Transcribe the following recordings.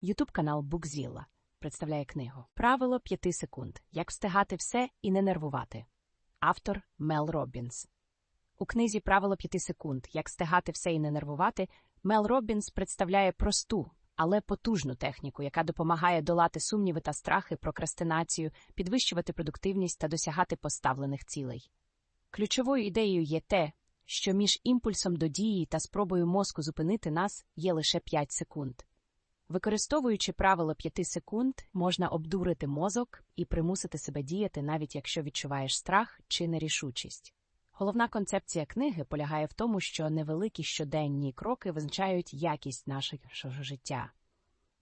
Ютуб канал Букзілла представляє книгу Правило 5 секунд. Як встигати все і не нервувати. Автор Мел Робінс. У книзі Правило 5 секунд. Як встигати все і не нервувати. Мел Робінс представляє просту, але потужну техніку, яка допомагає долати сумніви та страхи, прокрастинацію, підвищувати продуктивність та досягати поставлених цілей. Ключовою ідеєю є те, що між імпульсом до дії та спробою мозку зупинити нас є лише 5 секунд. Використовуючи правило 5 секунд, можна обдурити мозок і примусити себе діяти, навіть якщо відчуваєш страх чи нерішучість. Головна концепція книги полягає в тому, що невеликі щоденні кроки визначають якість нашого життя.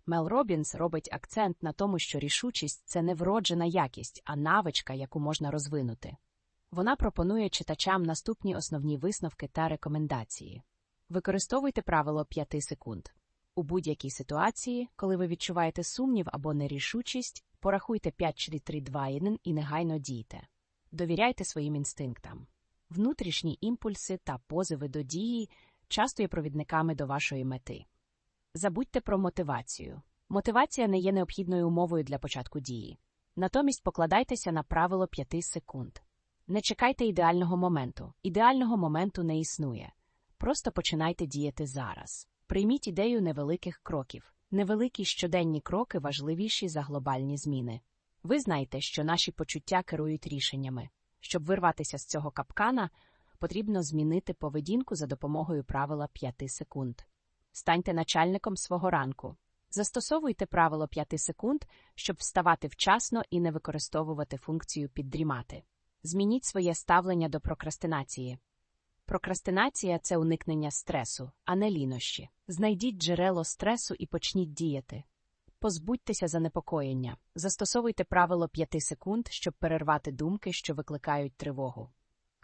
Мел Робінс робить акцент на тому, що рішучість це не вроджена якість, а навичка, яку можна розвинути. Вона пропонує читачам наступні основні висновки та рекомендації. Використовуйте правило 5 секунд. У будь-якій ситуації, коли ви відчуваєте сумнів або нерішучість, порахуйте 5 4 3 2 1 і негайно дійте. Довіряйте своїм інстинктам. Внутрішні імпульси та позиви до дії часто є провідниками до вашої мети. Забудьте про мотивацію. Мотивація не є необхідною умовою для початку дії. Натомість покладайтеся на правило 5 секунд. Не чекайте ідеального моменту. Ідеального моменту не існує. Просто починайте діяти зараз. Прийміть ідею невеликих кроків. Невеликі щоденні кроки важливіші за глобальні зміни. Ви знаєте, що наші почуття керують рішеннями. Щоб вирватися з цього капкана, потрібно змінити поведінку за допомогою правила 5 секунд. Станьте начальником свого ранку. Застосовуйте правило 5 секунд, щоб вставати вчасно і не використовувати функцію піддрімати. Змініть своє ставлення до прокрастинації. Прокрастинація це уникнення стресу, а не лінощі. Знайдіть джерело стресу і почніть діяти. Позбудьтеся занепокоєння. Застосовуйте правило 5 секунд, щоб перервати думки, що викликають тривогу.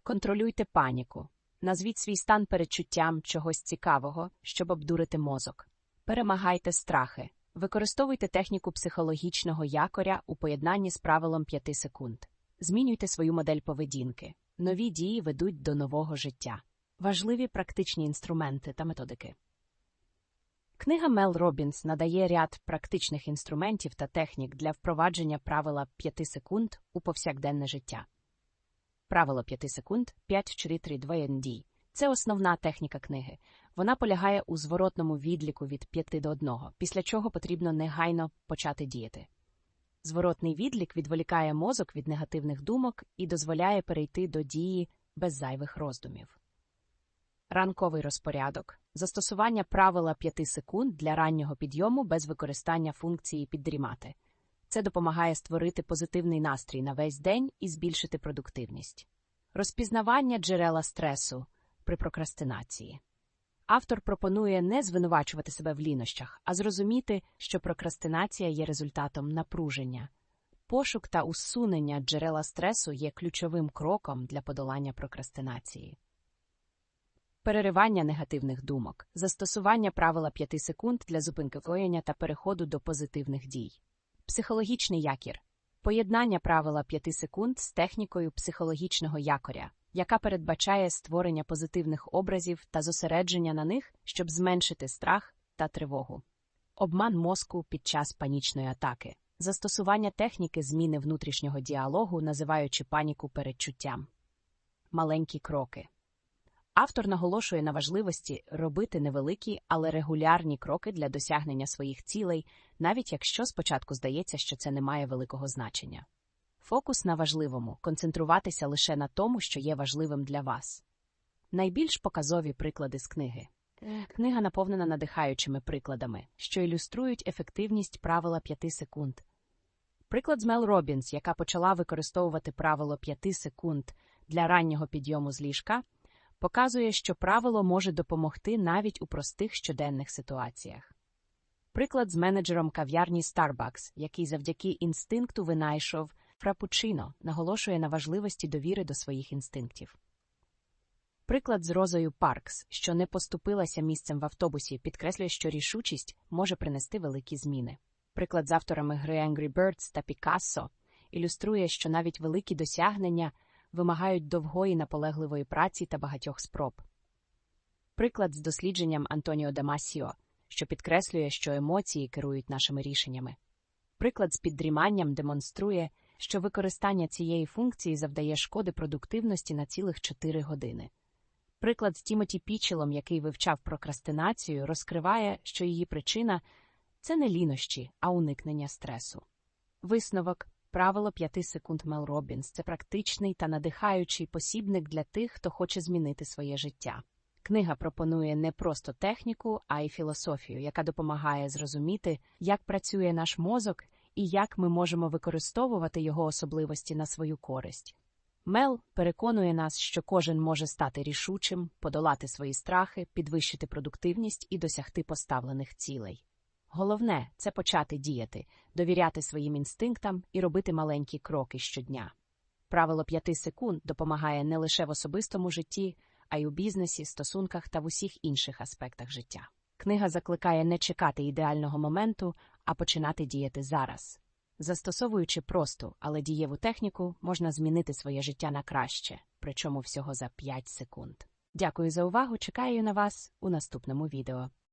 Контролюйте паніку. Назвіть свій стан передчуттям чогось цікавого, щоб обдурити мозок. Перемагайте страхи. Використовуйте техніку психологічного якоря у поєднанні з правилом 5 секунд. Змінюйте свою модель поведінки. Нові дії ведуть до нового життя. Важливі практичні інструменти та методики. Книга Мел Робінс надає ряд практичних інструментів та технік для впровадження правила 5 секунд у повсякденне життя. Правило 5 секунд 5 4 3 2 1 дій. Це основна техніка книги. Вона полягає у зворотному відліку від 5 до 1, після чого потрібно негайно почати діяти. Зворотний відлік відволікає мозок від негативних думок і дозволяє перейти до дії без зайвих роздумів. Ранковий розпорядок застосування правила 5 секунд для раннього підйому без використання функції піддрімати. Це допомагає створити позитивний настрій на весь день і збільшити продуктивність. Розпізнавання джерела стресу при прокрастинації. Автор пропонує не звинувачувати себе в лінощах, а зрозуміти, що прокрастинація є результатом напруження. Пошук та усунення джерела стресу є ключовим кроком для подолання прокрастинації. Переривання негативних думок, застосування правила 5 секунд для зупинки воєння та переходу до позитивних дій. Психологічний якір поєднання правила 5 секунд з технікою психологічного якоря, яка передбачає створення позитивних образів та зосередження на них, щоб зменшити страх та тривогу. Обман мозку під час панічної атаки, застосування техніки зміни внутрішнього діалогу, називаючи паніку передчуттям. Маленькі кроки. Автор наголошує на важливості робити невеликі, але регулярні кроки для досягнення своїх цілей, навіть якщо спочатку здається, що це не має великого значення. Фокус на важливому концентруватися лише на тому, що є важливим для вас. Найбільш показові приклади з книги. Книга наповнена надихаючими прикладами, що ілюструють ефективність правила 5 секунд. Приклад з Мел Робінс, яка почала використовувати правило 5 секунд для раннього підйому з ліжка, показує, що правило може допомогти навіть у простих щоденних ситуаціях. Приклад з менеджером кав'ярні Starbucks, який завдяки інстинкту винайшов фрапучино, наголошує на важливості довіри до своїх інстинктів. Приклад з Розою Паркс, що не поступилася місцем в автобусі, підкреслює, що рішучість може принести великі зміни. Приклад з авторами гри Angry Birds та Пікассо ілюструє, що навіть великі досягнення вимагають довгої наполегливої праці та багатьох спроб. Приклад з дослідженням Антоніо Дамасіо, що підкреслює, що емоції керують нашими рішеннями. Приклад з піддріманням демонструє, що використання цієї функції завдає шкоди продуктивності на цілих 4 години. Приклад з Тімоті Пічелом, який вивчав прокрастинацію, розкриває, що її причина це не лінощі, а уникнення стресу. Висновок правило 5 секунд Мел Робінс це практичний та надихаючий посібник для тих, хто хоче змінити своє життя. Книга пропонує не просто техніку, а й філософію, яка допомагає зрозуміти, як працює наш мозок і як ми можемо використовувати його особливості на свою користь. Мел переконує нас, що кожен може стати рішучим, подолати свої страхи, підвищити продуктивність і досягти поставлених цілей. Головне це почати діяти, довіряти своїм інстинктам і робити маленькі кроки щодня. Правило п'яти секунд допомагає не лише в особистому житті, а й у бізнесі, стосунках та в усіх інших аспектах життя. Книга закликає не чекати ідеального моменту, а починати діяти зараз. Застосовуючи просту, але дієву техніку, можна змінити своє життя на краще, причому всього за 5 секунд. Дякую за увагу. Чекаю на вас у наступному відео.